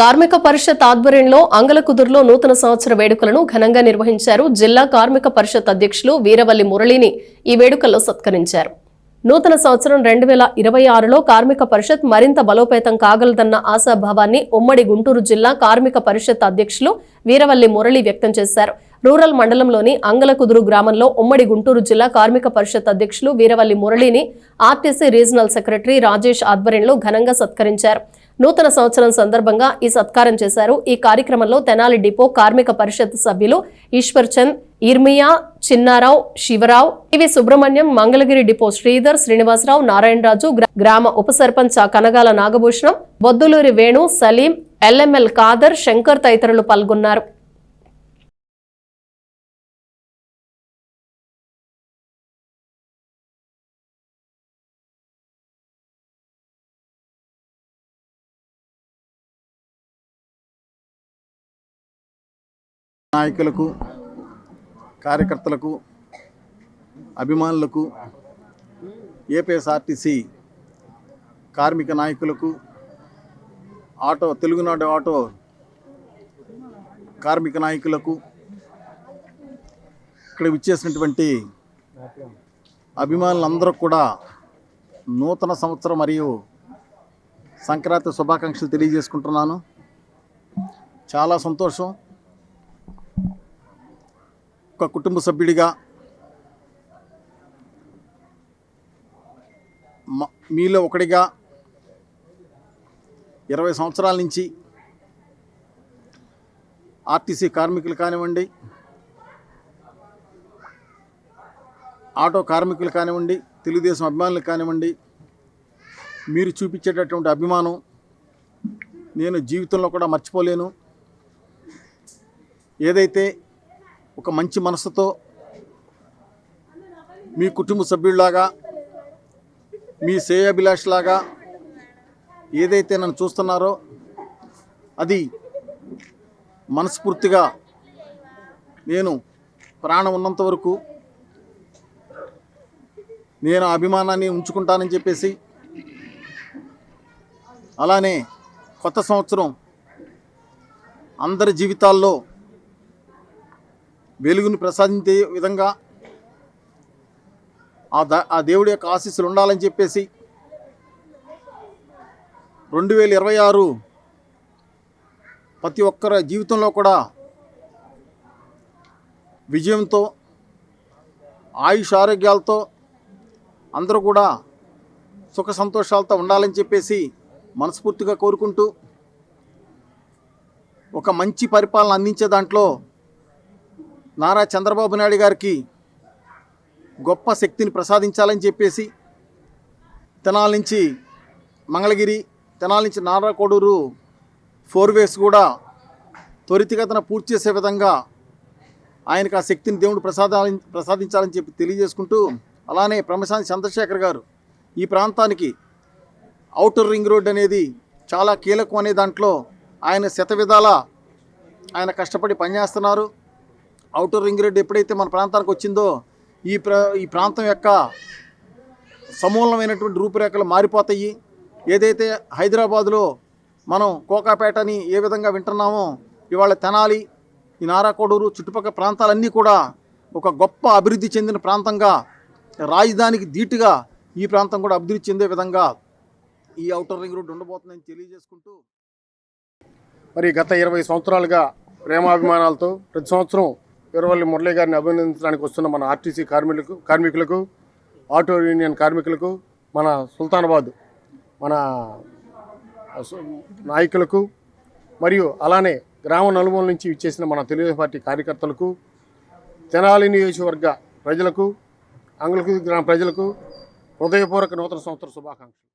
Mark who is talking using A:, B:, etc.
A: కార్మిక పరిషత్ ఆధ్వర్యంలో అంగలకుదురులో నూతన సంవత్సర వేడుకలను ఘనంగా నిర్వహించారు జిల్లా కార్మిక పరిషత్ అధ్యక్షులు వీరవల్లి మురళిని ఈ వేడుకల్లో సత్కరించారు. నూతన సంవత్సరం రెండు వేల ఇరవై ఆరులో కార్మిక పరిషత్ మరింత బలోపేతం కాగలదన్న ఆశాభావాన్ని ఉమ్మడి గుంటూరు జిల్లా కార్మిక పరిషత్ అధ్యక్షులు వీరవల్లి మురళి వ్యక్తం చేశారు. రూరల్ మండలంలోని అంగలకుదురు గ్రామంలో ఉమ్మడి గుంటూరు జిల్లా కార్మిక పరిషత్ అధ్యక్షులు వీరవల్లి మురళిని ఆర్టీసీ రీజనల్ సెక్రటరీ రాజేష్ ఆధ్వర్యంలో ఘనంగా సత్కరించారు. నూతన సంవత్సరం సందర్భంగా ఈ సత్కారం చేశారు. ఈ కార్యక్రమంలో తెనాలి డిపో కార్మిక పరిషత్ సభ్యులు ఈశ్వర్ చంద్ ఇర్మియా చిన్నారావు శివరావు ఇవి సుబ్రహ్మణ్యం మంగళగిరి డిపో శ్రీధర్ శ్రీనివాసరావు నారాయణరాజు గ్రా- గ్రామ ఉప సర్పంచ్ కనగాల నాగభూషణం బొద్దులూరి వేణు సలీం ఎల్ఎంఎల్ కాదర్ శంకర్ తదితరులు పాల్గొన్నారు.
B: నాయకులకు కార్యకర్తలకు అభిమానులకు ఏపీఎస్ఆర్టీసీ కార్మిక నాయకులకు ఆటో తెలుగునాడు ఆటో కార్మిక నాయకులకు ఇక్కడ విచ్చేసినటువంటి అభిమానులందరూ కూడా నూతన సంవత్సరం మరియు సంక్రాంతి శుభాకాంక్షలు తెలియజేసుకుంటున్నాను. చాలా సంతోషం. ఒక కుటుంబ సభ్యుడిగా మీలో ఒకడిగా ఇరవై సంవత్సరాల నుంచి ఆర్టీసీ కార్మికులు కానివ్వండి ఆటో కార్మికులు కానివ్వండి తెలుగుదేశం అభిమానులు కానివ్వండి మీరు చూపించేటటువంటి అభిమానం నేను జీవితంలో కూడా మర్చిపోలేను. ఏదైతే ఒక మంచి మనసుతో మీ కుటుంబ సభ్యుల్లాగా మీ శ్రేయాభిలాష్లాగా ఏదైతే నన్ను చూస్తున్నారో అది మనస్ఫూర్తిగా నేను ప్రాణం ఉన్నంత వరకు నేను అభిమానాన్ని ఉంచుకుంటానని చెప్పేసి అలానే కొత్త సంవత్సరం అందరి జీవితాల్లో వెలుగును ప్రసాదించే విధంగా ఆ ద ఆ దేవుడి యొక్క ఆశీస్సులు ఉండాలని చెప్పేసి రెండు వేల ఇరవై ఆరు ప్రతి ఒక్కరి జీవితంలో కూడా విజయంతో ఆయుష్ ఆరోగ్యాలతో అందరూ కూడా సుఖ సంతోషాలతో ఉండాలని చెప్పేసి మనస్ఫూర్తిగా కోరుకుంటూ ఒక మంచి పరిపాలన అందించే దాంట్లో నారా చంద్రబాబు నాయుడు గారికి గొప్ప శక్తిని ప్రసాదించాలని చెప్పేసి తెనాల నుంచి మంగళగిరి తెనాల నుంచి నారా కోడూరు ఫోర్ వేస్ కూడా త్వరితగతన పూర్తి చేసే విధంగా ఆయనకు ఆ శక్తిని దేవుడు ప్రసాదాలి ప్రసాదించాలని చెప్పి తెలియజేసుకుంటూ అలానే ప్రమశాంతి చంద్రశేఖర్ గారు ఈ ప్రాంతానికి అవుటర్ రింగ్ రోడ్ అనేది చాలా కీలకం అనే దాంట్లో ఆయన శత విధాల ఆయన కష్టపడి పనిచేస్తున్నారు. అవుటర్ రింగ్ రోడ్ ఎప్పుడైతే మన ప్రాంతానికి వచ్చిందో ఈ ప్రా ఈ ప్రాంతం యొక్క సమూలమైనటువంటి రూపురేఖలు మారిపోతాయి. ఏదైతే హైదరాబాదులో మనం కోకాపేటని ఏ విధంగా వింటున్నామో ఇవాళ తెనాలి ఈ నారాకోడూరు చుట్టుపక్కల ప్రాంతాలన్నీ కూడా ఒక గొప్ప అభివృద్ధి చెందిన ప్రాంతంగా రాజధానికి ధీటుగా ఈ ప్రాంతం కూడా అభివృద్ధి చెందే విధంగా ఈ అవుటర్ రింగ్ రోడ్ ఉండబోతుందని తెలియజేసుకుంటూ.
C: మరి గత ఇరవై సంవత్సరాలుగా ప్రేమాభిమానాలతో ప్రతి సంవత్సరం వీరవల్లి మురళి గారిని అభినందించడానికి వస్తున్న మన ఆర్టీసీ కార్మికులకు కార్మికులకు ఆటో యూనియన్ కార్మికులకు మన సుల్తానాబాద్ మన నాయకులకు మరియు అలానే గ్రామ నలుమూల నుంచి ఇచ్చేసిన మన తెలుగుదేశం పార్టీ కార్యకర్తలకు తెనాలి నియోజకవర్గ ప్రజలకు అంగులకు గ్రామ ప్రజలకు హృదయపూర్వక నూతన సంవత్సర శుభాకాంక్షలు.